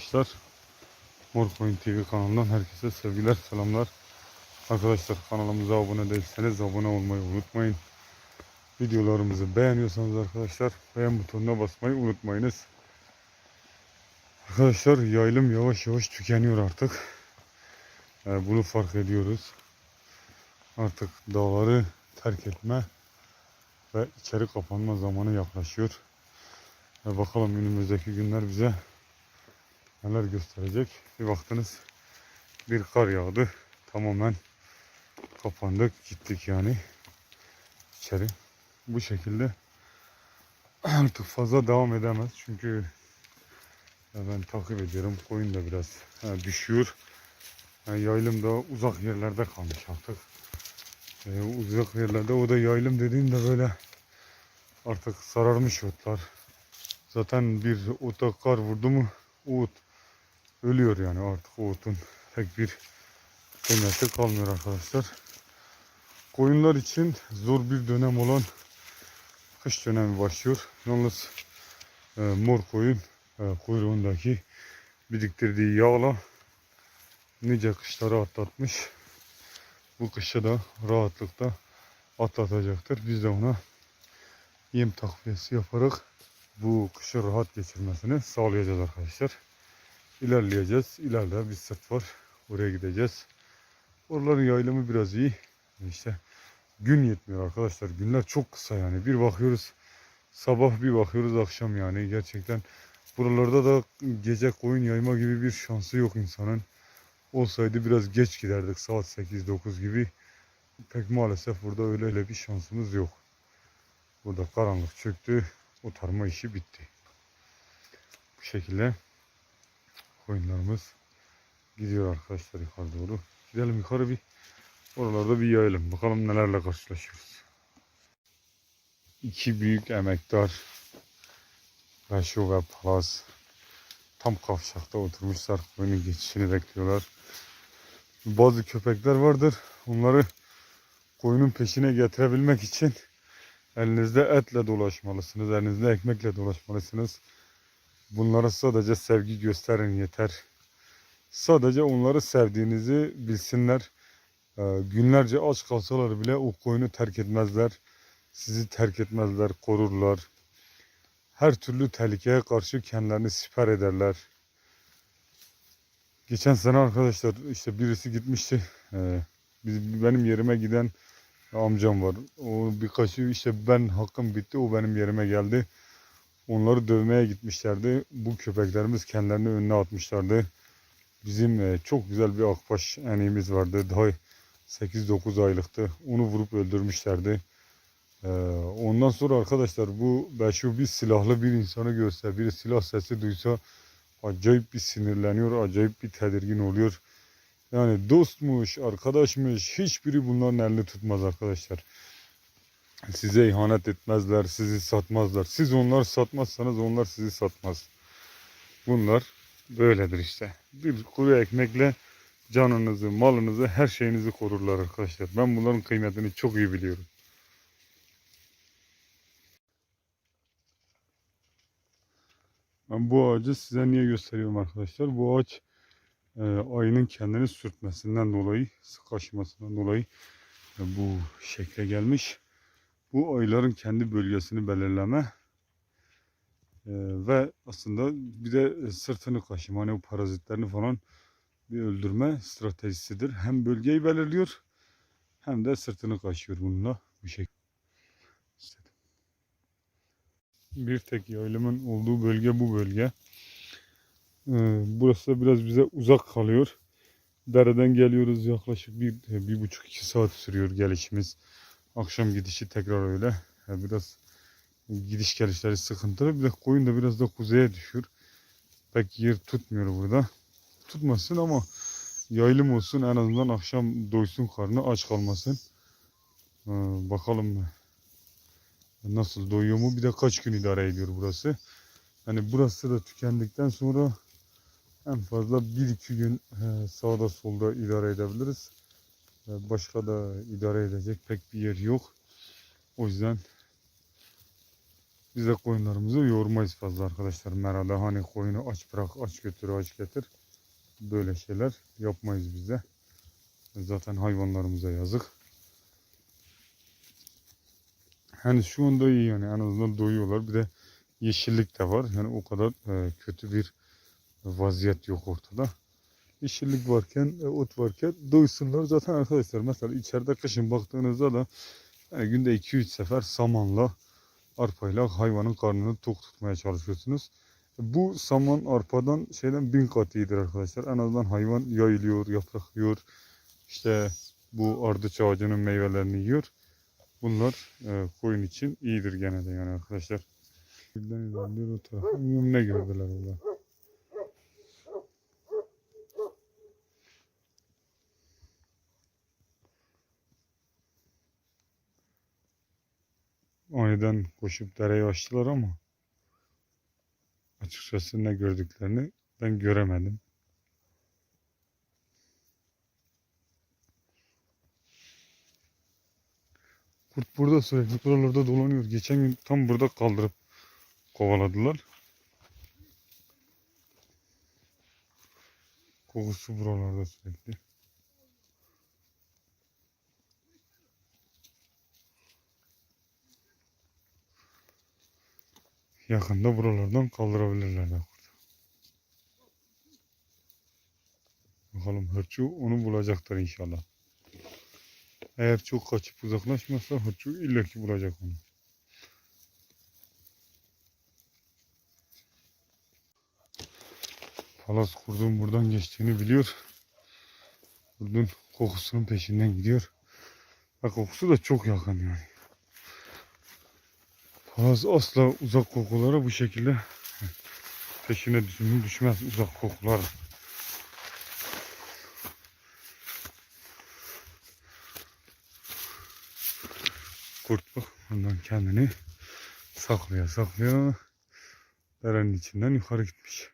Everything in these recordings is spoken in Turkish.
arkadaşlar. Morcoin TV kanalından herkese sevgiler, selamlar. Arkadaşlar kanalımıza abone değilseniz abone olmayı unutmayın. Videolarımızı beğeniyorsanız arkadaşlar beğen butonuna basmayı unutmayınız. Arkadaşlar yaylım yavaş yavaş tükeniyor artık. Yani bunu fark ediyoruz. Artık dağları terk etme ve içeri kapanma zamanı yaklaşıyor. Ve bakalım önümüzdeki günler bize neler gösterecek. Bir baktınız bir kar yağdı. Tamamen kapandık gittik yani içeri. Bu şekilde artık fazla devam edemez. Çünkü ben takip ediyorum. Koyun da biraz düşüyor. Yani yaylım da uzak yerlerde kalmış artık. Ee, uzak yerlerde o da yaylım dediğimde böyle artık sararmış otlar. Zaten bir ota kar vurdu mu o ot ölüyor yani artık o otun pek bir kıymeti kalmıyor arkadaşlar. Koyunlar için zor bir dönem olan kış dönemi başlıyor. Yalnız e, mor koyun e, kuyruğundaki biriktirdiği yağla nice kışları atlatmış. Bu kışı da rahatlıkla atlatacaktır. Biz de ona yem takviyesi yaparak bu kışı rahat geçirmesini sağlayacağız arkadaşlar. İlerleyeceğiz. İleride bir sırt var. Oraya gideceğiz. Oraların yayılımı biraz iyi. İşte gün yetmiyor arkadaşlar. Günler çok kısa yani. Bir bakıyoruz sabah bir bakıyoruz akşam yani. Gerçekten buralarda da gece koyun yayma gibi bir şansı yok insanın. Olsaydı biraz geç giderdik saat 8-9 gibi. Pek maalesef burada öyle öyle bir şansımız yok. Burada karanlık çöktü. O tarma işi bitti. Bu şekilde koyunlarımız gidiyor arkadaşlar yukarı doğru. Gidelim yukarı bir oralarda bir yayalım. Bakalım nelerle karşılaşıyoruz. İki büyük emektar Beşo ve Palaz tam kavşakta oturmuşlar. Koyunun geçişini bekliyorlar. Bazı köpekler vardır. Onları koyunun peşine getirebilmek için Elinizde etle dolaşmalısınız. Elinizde ekmekle dolaşmalısınız. Bunlara sadece sevgi gösterin yeter. Sadece onları sevdiğinizi bilsinler. Ee, günlerce aç kalsalar bile o koyunu terk etmezler. Sizi terk etmezler, korurlar. Her türlü tehlikeye karşı kendilerini siper ederler. Geçen sene arkadaşlar işte birisi gitmişti. Ee, biz, benim yerime giden amcam var. O birkaçı işte ben hakkım bitti o benim yerime geldi. Onları dövmeye gitmişlerdi. Bu köpeklerimiz kendilerini önüne atmışlardı. Bizim e, çok güzel bir akbaş eneğimiz vardı. Daha 8-9 aylıktı. Onu vurup öldürmüşlerdi. E, ondan sonra arkadaşlar bu Beşu bir silahlı bir insanı görse, bir silah sesi duysa acayip bir sinirleniyor, acayip bir tedirgin oluyor. Yani dostmuş, arkadaşmış hiçbiri bunların elini tutmaz arkadaşlar. Size ihanet etmezler, sizi satmazlar. Siz onları satmazsanız onlar sizi satmaz. Bunlar böyledir işte. Bir kuru ekmekle canınızı, malınızı, her şeyinizi korurlar arkadaşlar. Ben bunların kıymetini çok iyi biliyorum. Ben bu ağacı size niye gösteriyorum arkadaşlar? Bu ağaç e, ayının kendini sürtmesinden dolayı, sıkışmasından dolayı e, bu şekle gelmiş. Bu ayların kendi bölgesini belirleme e, ve aslında bir de sırtını kaşıma, hani o parazitlerini falan bir öldürme stratejisidir. Hem bölgeyi belirliyor hem de sırtını kaşıyor bununla bu şekilde. Bir tek yaylımın olduğu bölge bu bölge. Ee, burası da biraz bize uzak kalıyor. Dereden geliyoruz yaklaşık bir, bir buçuk iki saat sürüyor gelişimiz. Akşam gidişi tekrar öyle. Yani biraz gidiş gelişleri sıkıntılı. Bir de koyun da biraz da kuzeye düşüyor. Pek yer tutmuyor burada. Tutmasın ama yaylım olsun en azından akşam doysun karnı aç kalmasın. Ee, bakalım nasıl doyuyor mu? Bir de kaç gün idare ediyor burası. Hani burası da tükendikten sonra en fazla 1-2 gün sağda solda idare edebiliriz. E, başka da idare edecek pek bir yer yok. O yüzden Biz de koyunlarımızı yormayız fazla arkadaşlar. Merada hani koyunu aç bırak, aç götür, aç getir. Böyle şeyler yapmayız biz de. Zaten hayvanlarımıza yazık. Hani şu anda iyi yani en azından doyuyorlar. Bir de yeşillik de var. Yani o kadar e, kötü bir vaziyet yok ortada. Yeşillik varken, e, ot varken doysunlar. Zaten arkadaşlar mesela içeride kışın baktığınızda da yani günde 2-3 sefer samanla, arpayla hayvanın karnını tok tutmaya çalışıyorsunuz. Bu saman arpadan şeyden bin kat iyidir arkadaşlar. En azından hayvan yayılıyor, yaprak yiyor. İşte bu ardıç ağacının meyvelerini yiyor. Bunlar e, koyun için iyidir gene de yani arkadaşlar. Birden ilerliyor o tarafa. Ne gördüler orada. Aniden koşup dereye açtılar ama açıkçası ne gördüklerini ben göremedim. Kurt burada sürekli buralarda dolanıyor. Geçen gün tam burada kaldırıp kovaladılar. Kokusu buralarda sürekli. Yakında buralardan kaldırabilirler de. Bakalım hırçı onu bulacaktır inşallah. Eğer çok kaçıp uzaklaşmazsa hırçı illaki bulacak onu. Palas kurdun buradan geçtiğini biliyor. Kurdun kokusunun peşinden gidiyor. Ve kokusu da çok yakın yani. Palas asla uzak kokulara bu şekilde peşine düşmez uzak kokular. Kurt bak bundan kendini saklıyor saklıyor. Derenin içinden yukarı gitmiş.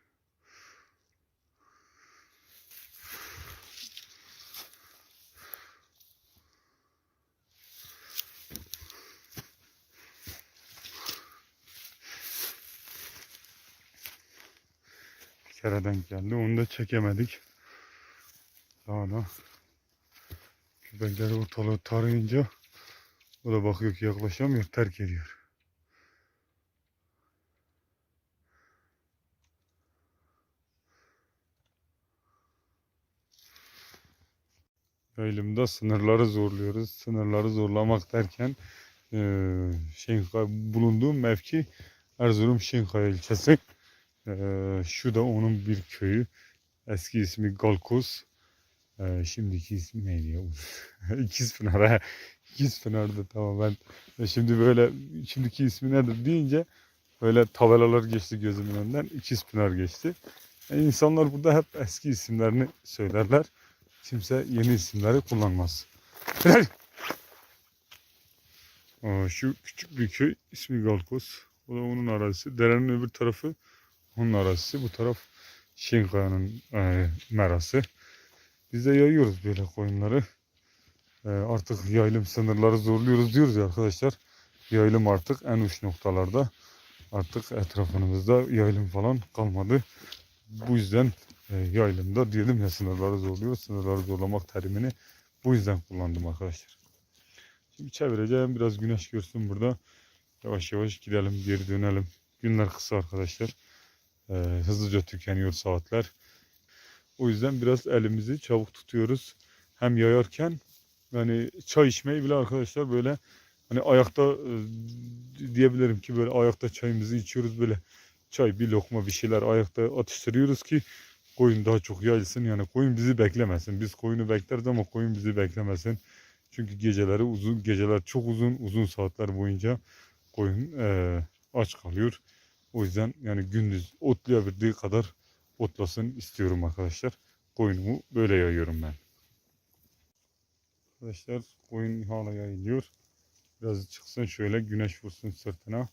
Kere denk geldi. Onu da çekemedik. Daha da köpekleri ortalığı tarayınca o da bakıyor ki yaklaşamıyor, terk ediyor. Yayılımda sınırları zorluyoruz. Sınırları zorlamak derken eee Şenkay bulunduğum mevki Erzurum Şenkaya ilçesi. Eee şu da onun bir köyü. Eski ismi Galkoz. Eee şimdiki ismi neydi ya? İkizpınar. ha. İkizpınar'dı tamam ben ve şimdi böyle şimdiki ismi nedir deyince böyle tabelalar geçti gözümün önünden. İkizpınar geçti. Yani insanlar burada hep eski isimlerini söylerler. Kimse yeni isimleri kullanmaz. Helal. Şu küçük bir köy ismi Galkos. O da onun arazisi. Derenin öbür tarafı onun arazisi. Bu taraf Şenkaya'nın e, merası. Biz de yayıyoruz böyle koyunları. E, artık yaylım sınırları zorluyoruz diyoruz ya arkadaşlar. Yaylım artık en uç noktalarda. Artık etrafımızda yaylım falan kalmadı. Bu yüzden e, yaylımda dedim ya sınırları zorluyor. Sınırları zorlamak terimini bu yüzden kullandım arkadaşlar. Şimdi çevireceğim biraz güneş görsün burada. Yavaş yavaş gidelim geri dönelim. Günler kısa arkadaşlar. E, hızlıca tükeniyor saatler. O yüzden biraz elimizi çabuk tutuyoruz. Hem yayarken yani çay içmeyi bile arkadaşlar böyle hani ayakta e, diyebilirim ki böyle ayakta çayımızı içiyoruz böyle çay bir lokma bir şeyler ayakta atıştırıyoruz ki koyun daha çok yayılsın yani koyun bizi beklemesin. Biz koyunu bekleriz ama koyun bizi beklemesin. Çünkü geceleri uzun geceler çok uzun uzun saatler boyunca koyun e, aç kalıyor. O yüzden yani gündüz otlayabildiği kadar otlasın istiyorum arkadaşlar. Koyunumu böyle yayıyorum ben. Arkadaşlar koyun hala yayılıyor. Biraz çıksın şöyle güneş vursun sırtına.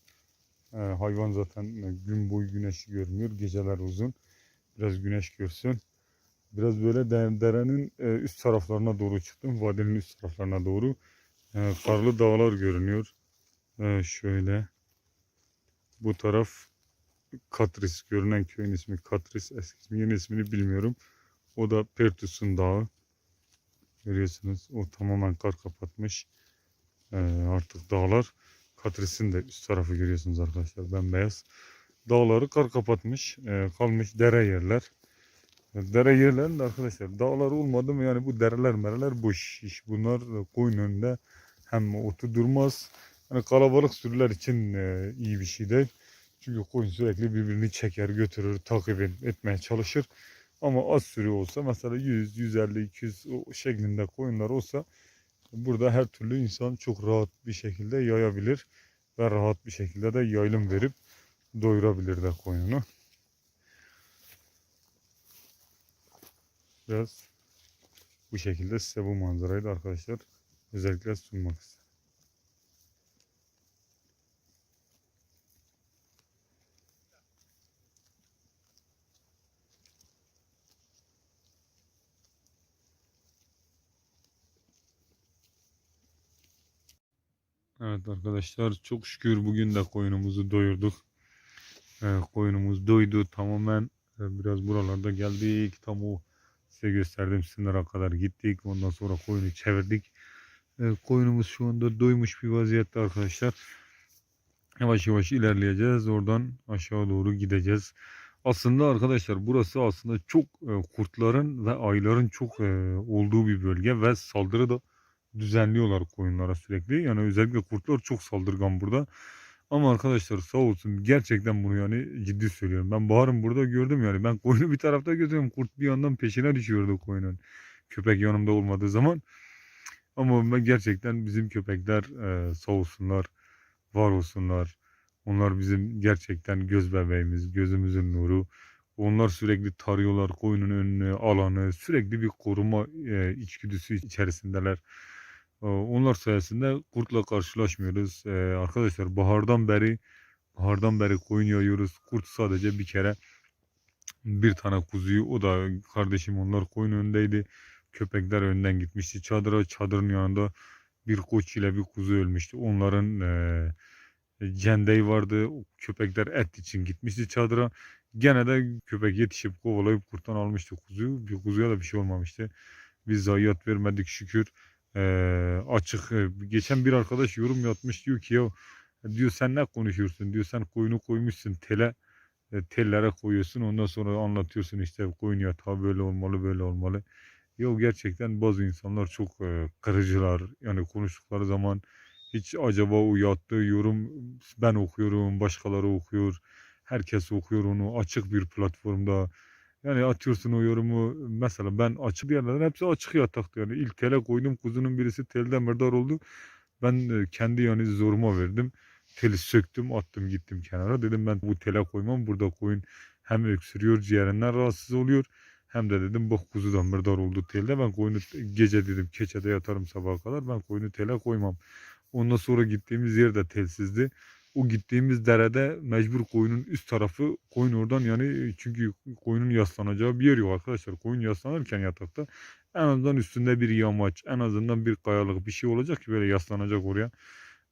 Ee, hayvan zaten e, gün boyu güneşi görmüyor. Geceler uzun. Biraz güneş görsün. Biraz böyle de- derenin e, üst taraflarına doğru çıktım. Vadinin üst taraflarına doğru. E, karlı dağlar görünüyor. E, şöyle. Bu taraf Katris. Görünen köyün ismi Katris. Eski ismi, yeni ismini bilmiyorum. O da Pertus'un dağı. Görüyorsunuz o tamamen kar kapatmış. Ee, artık dağlar Katris'in de üst tarafı görüyorsunuz arkadaşlar bembeyaz. Dağları kar kapatmış. Ee, kalmış dere yerler. Dere yerlerinde arkadaşlar dağlar olmadı mı yani bu dereler mereler boş iş. Bunlar koyun önünde hem otu durmaz. Hani kalabalık sürüler için e, iyi bir şey değil. Çünkü koyun sürekli birbirini çeker götürür takip et- etmeye çalışır. Ama az sürü olsa mesela 100, 150, 200 o şeklinde koyunlar olsa burada her türlü insan çok rahat bir şekilde yayabilir ve rahat bir şekilde de yaylım verip doyurabilir de koyunu. Biraz bu şekilde size bu manzarayı da arkadaşlar özellikle sunmak istedim. Evet arkadaşlar çok şükür bugün de koyunumuzu doyurduk. Ee, koyunumuz doydu tamamen e, biraz buralarda geldik tam o size gösterdiğim sınıra kadar gittik. Ondan sonra koyunu çevirdik. Ee, koyunumuz şu anda doymuş bir vaziyette arkadaşlar. Yavaş yavaş ilerleyeceğiz. Oradan aşağı doğru gideceğiz. Aslında arkadaşlar burası aslında çok e, kurtların ve ayıların çok e, olduğu bir bölge ve saldırı da düzenliyorlar koyunlara sürekli. Yani özellikle kurtlar çok saldırgan burada. Ama arkadaşlar sağ olsun gerçekten bunu yani ciddi söylüyorum. Ben Bahar'ın burada gördüm yani. Ben koyunu bir tarafta götürüyorum. Kurt bir yandan peşine düşüyordu koyunun. Köpek yanımda olmadığı zaman. Ama gerçekten bizim köpekler e, sağ olsunlar, var olsunlar. Onlar bizim gerçekten göz bebeğimiz, gözümüzün nuru. Onlar sürekli tarıyorlar koyunun önünü, alanı. Sürekli bir koruma e, içgüdüsü içerisindeler. Onlar sayesinde kurtla karşılaşmıyoruz. Ee, arkadaşlar bahardan beri bahardan beri koyun yayıyoruz. Kurt sadece bir kere bir tane kuzuyu o da kardeşim onlar koyun önündeydi. Köpekler önden gitmişti çadıra. Çadırın yanında bir koç ile bir kuzu ölmüştü. Onların eee cendeyi vardı. Köpekler et için gitmişti çadıra. Gene de köpek yetişip kovalayıp kurttan almıştı kuzuyu. Bir kuzuya da bir şey olmamıştı. Biz zayiat vermedik şükür. Eee, açık. e, Geçen bir arkadaş yorum yapmış diyor ki ya diyor sen ne konuşuyorsun diyor sen koyunu koymuşsun tele e, tellere koyuyorsun ondan sonra anlatıyorsun işte koyun yatağı böyle olmalı böyle olmalı. Yok gerçekten bazı insanlar çok e, kırıcılar yani konuştukları zaman hiç acaba o yattığı yorum ben okuyorum başkaları okuyor herkes okuyor onu açık bir platformda yani atıyorsun o yorumu mesela ben açık yerlerden hepsi açık yatakta yani ilk tele koydum kuzunun birisi telden merdar oldu. Ben kendi yani zoruma verdim. Teli söktüm attım gittim kenara. Dedim ben bu tele koymam burada koyun hem öksürüyor ciğerinden rahatsız oluyor. Hem de dedim bak kuzu da mırdar oldu telde. Ben koyunu gece dedim keçede yatarım sabaha kadar. Ben koyunu tele koymam. Ondan sonra gittiğimiz yer de telsizdi. O gittiğimiz derede mecbur koyunun üst tarafı koyun oradan yani çünkü koyunun yaslanacağı bir yer yok arkadaşlar. Koyun yaslanırken yatakta en azından üstünde bir yamaç en azından bir kayalık bir şey olacak ki böyle yaslanacak oraya.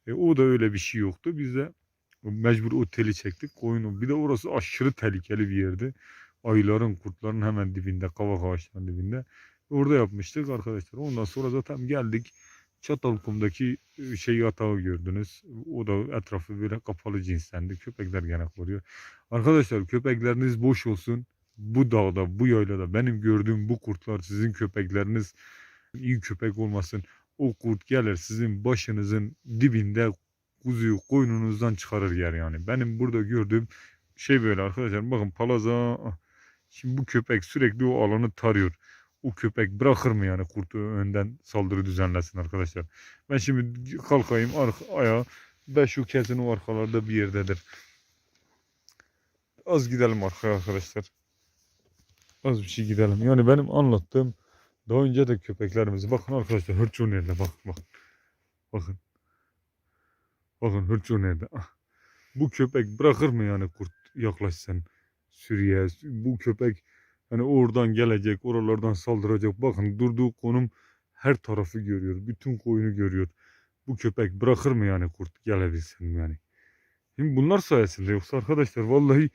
E, o da öyle bir şey yoktu. Biz de mecbur o teli çektik koyunu. Bir de orası aşırı tehlikeli bir yerdi. Ayıların, kurtların hemen dibinde, kavak ağaçlarının dibinde. Orada yapmıştık arkadaşlar. Ondan sonra zaten geldik. Çatalkum'daki e, şey yatağı gördünüz. O da etrafı böyle kapalı cinstendi. Köpekler gene koruyor. Arkadaşlar köpekleriniz boş olsun. Bu dağda, bu yaylada benim gördüğüm bu kurtlar sizin köpekleriniz iyi köpek olmasın. O kurt gelir sizin başınızın dibinde kuzuyu koynunuzdan çıkarır yer yani. Benim burada gördüğüm şey böyle arkadaşlar. Bakın palaza. Şimdi bu köpek sürekli o alanı tarıyor. O köpek bırakır mı yani kurtu önden saldırı düzenlesin arkadaşlar. Ben şimdi kalkayım arka, ayağa. Ben şu kesin o arkalarda bir yerdedir. Az gidelim arkaya arkadaşlar. Az bir şey gidelim. Yani benim anlattığım daha önce de köpeklerimizi bakın arkadaşlar hırçın nerede bak bak. Bakın. Bakın hırçın nerede. Ah. Bu köpek bırakır mı yani kurt yaklaşsan sürüye. Bu köpek hani oradan gelecek oralardan saldıracak. Bakın durduğu konum her tarafı görüyor. Bütün koyunu görüyor. Bu köpek bırakır mı yani kurt gelebilsin yani. Şimdi bunlar sayesinde yoksa arkadaşlar vallahi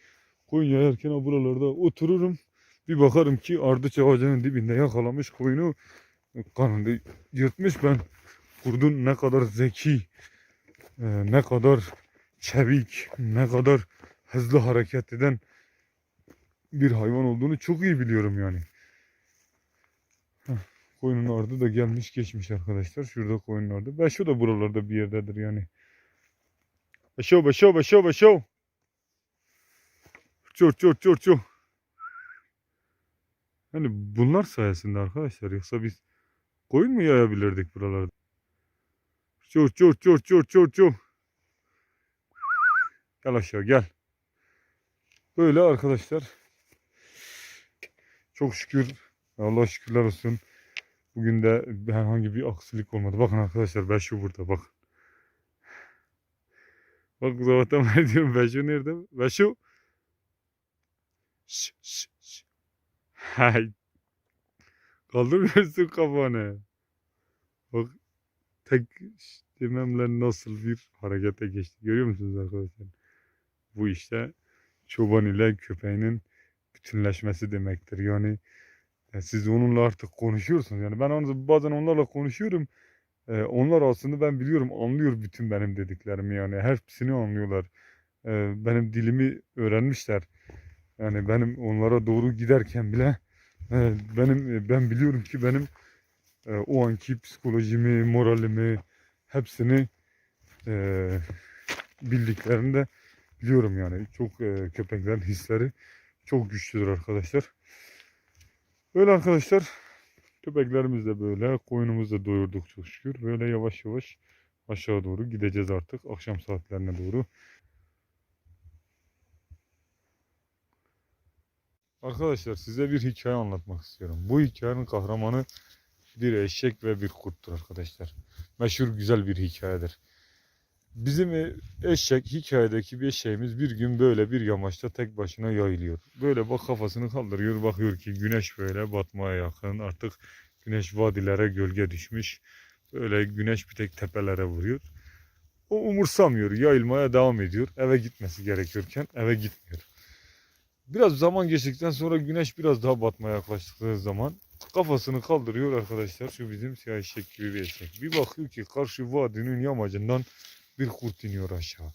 koyun yayarken buralarda otururum. Bir bakarım ki ardıç ağacının dibinde yakalamış koyunu kanını yırtmış ben kurdun ne kadar zeki e, ne kadar çevik ne kadar hızlı hareket eden bir hayvan olduğunu çok iyi biliyorum yani. Koyunun ardı da gelmiş geçmiş arkadaşlar. Şurada koyunun ardı. Beşo da buralarda bir yerdedir yani. Beşo beşo beşo beşo. Çor çor çor çor. Yani bunlar sayesinde arkadaşlar yoksa biz koyun mu yayabilirdik buralarda? Çor çor çor çor çor çor. Gel aşağı gel. Böyle arkadaşlar. Çok şükür. Allah şükürler olsun. Bugün de herhangi bir aksilik olmadı. Bakın arkadaşlar Beşo burada bak. Bak zaten ben diyorum Beşo nerede? Beşo. Şş, şş, şş. Hay. Kaldırmıyorsun kafanı. Bak tek dememle nasıl bir harekete geçti. Görüyor musunuz arkadaşlar? Bu işte çoban ile köpeğinin bütünleşmesi demektir. Yani e, siz onunla artık konuşuyorsunuz. Yani ben onu, bazen onlarla konuşuyorum. E, onlar aslında ben biliyorum anlıyor bütün benim dediklerimi yani. Hepsini anlıyorlar. E, benim dilimi öğrenmişler. Yani benim onlara doğru giderken bile e, benim ben biliyorum ki benim e, o anki psikolojimi, moralimi hepsini e, bildiklerini de biliyorum yani. Çok e, köpeklerin hisleri çok güçlüdür arkadaşlar. Böyle arkadaşlar köpeklerimiz de böyle koyunumuzu da doyurduk çok şükür. Böyle yavaş yavaş aşağı doğru gideceğiz artık akşam saatlerine doğru. Arkadaşlar size bir hikaye anlatmak istiyorum. Bu hikayenin kahramanı bir eşek ve bir kurttur arkadaşlar. Meşhur güzel bir hikayedir. Bizim e, eşek hikayedeki bir eşeğimiz bir gün böyle bir yamaçta tek başına yayılıyor. Böyle bak kafasını kaldırıyor bakıyor ki güneş böyle batmaya yakın artık güneş vadilere gölge düşmüş. Böyle güneş bir tek tepelere vuruyor. O umursamıyor yayılmaya devam ediyor. Eve gitmesi gerekiyorken eve gitmiyor. Biraz zaman geçtikten sonra güneş biraz daha batmaya yaklaştığı zaman kafasını kaldırıyor arkadaşlar. Şu bizim siyah eşek gibi bir eşek. Bir bakıyor ki karşı vadinin yamacından bir kurt iniyor aşağı.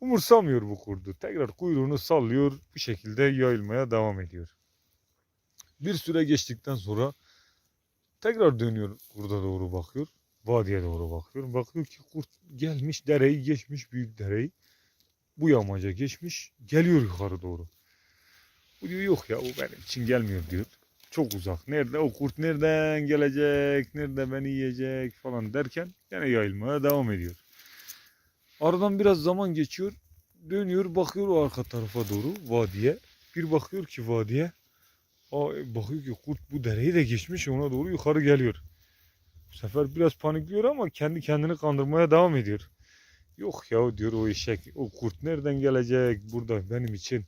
Umursamıyor bu kurdu. Tekrar kuyruğunu sallıyor. Bir şekilde yayılmaya devam ediyor. Bir süre geçtikten sonra tekrar dönüyor kurda doğru bakıyor. Vadiye doğru bakıyor. Bakıyor ki kurt gelmiş dereyi geçmiş büyük dereyi. Bu yamaca geçmiş. Geliyor yukarı doğru. Bu diyor yok ya o benim için gelmiyor diyor. Çok uzak. Nerede o kurt nereden gelecek? Nerede beni yiyecek falan derken yine yayılmaya devam ediyor. Aradan biraz zaman geçiyor. Dönüyor bakıyor arka tarafa doğru vadiye. Bir bakıyor ki vadiye. Aa, bakıyor ki kurt bu dereyi de geçmiş ona doğru yukarı geliyor. Bu sefer biraz panikliyor ama kendi kendini kandırmaya devam ediyor. Yok ya diyor o eşek o kurt nereden gelecek burada benim için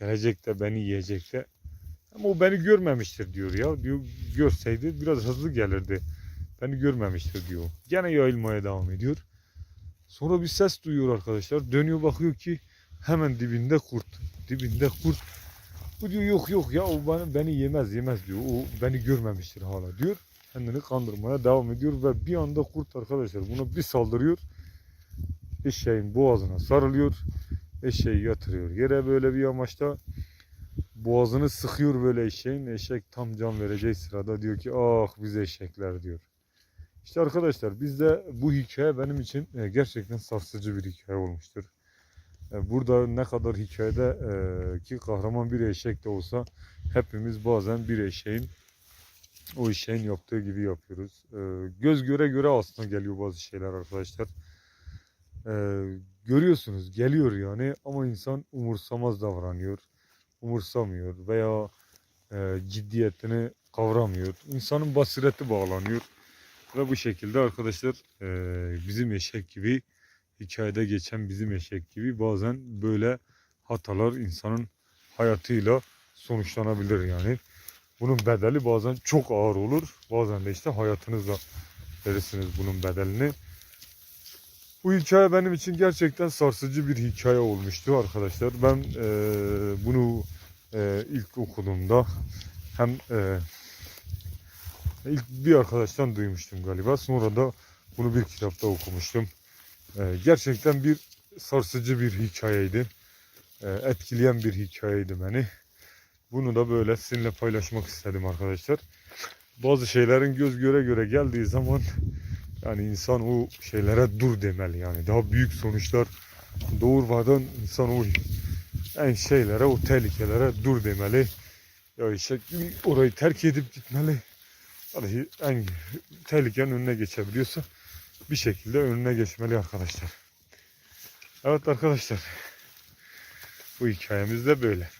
gelecek de beni yiyecek de. Ama o beni görmemiştir diyor ya. Diyor görseydi biraz hızlı gelirdi. Beni görmemiştir diyor. Gene yayılmaya devam ediyor. Sonra bir ses duyuyor arkadaşlar. Dönüyor bakıyor ki hemen dibinde kurt. Dibinde kurt. Bu diyor yok yok ya o beni, beni yemez yemez diyor. O beni görmemiştir hala diyor. Kendini kandırmaya devam ediyor ve bir anda kurt arkadaşlar buna bir saldırıyor. Eşeğin boğazına sarılıyor. Eşeği yatırıyor yere böyle bir yamaçta. Boğazını sıkıyor böyle eşeğin. Eşek tam can vereceği sırada diyor ki ah biz eşekler diyor. İşte arkadaşlar bizde bu hikaye benim için e, gerçekten sarsıcı bir hikaye olmuştur. E, Burada ne kadar hikayede e, ki kahraman bir eşek de olsa hepimiz bazen bir eşeğin o eşeğin yaptığı gibi yapıyoruz. Göz göre göre aslında geliyor bazı şeyler arkadaşlar. Görüyorsunuz geliyor yani ama insan umursamaz davranıyor. Umursamıyor veya ciddiyetini kavramıyor. İnsanın basireti bağlanıyor. Ve bu şekilde arkadaşlar eee, bizim eşek gibi hikayede geçen bizim eşek gibi bazen böyle hatalar insanın hayatıyla sonuçlanabilir yani. Bunun bedeli bazen çok ağır olur. Bazen de işte hayatınızla verirsiniz bunun bedelini. Bu hikaye benim için gerçekten sarsıcı bir hikaye olmuştu arkadaşlar. Ben e, bunu e, ilk okuduğumda hem e, ilk bir arkadaştan duymuştum galiba. Sonra da bunu bir kitapta okumuştum. E, gerçekten bir sarsıcı bir hikayeydi. E, etkileyen bir hikayeydi beni. Bunu da böyle sizinle paylaşmak istedim arkadaşlar. Bazı şeylerin göz göre göre geldiği zaman yani insan o şeylere dur demeli yani. Daha büyük sonuçlar doğurmadan insan o en şeylere, o tehlikelere dur demeli. Ya işte orayı terk edip gitmeli. Yani en tehlikenin önüne geçebiliyorsa bir şekilde önüne geçmeli arkadaşlar. Evet arkadaşlar. Bu hikayemiz de böyle.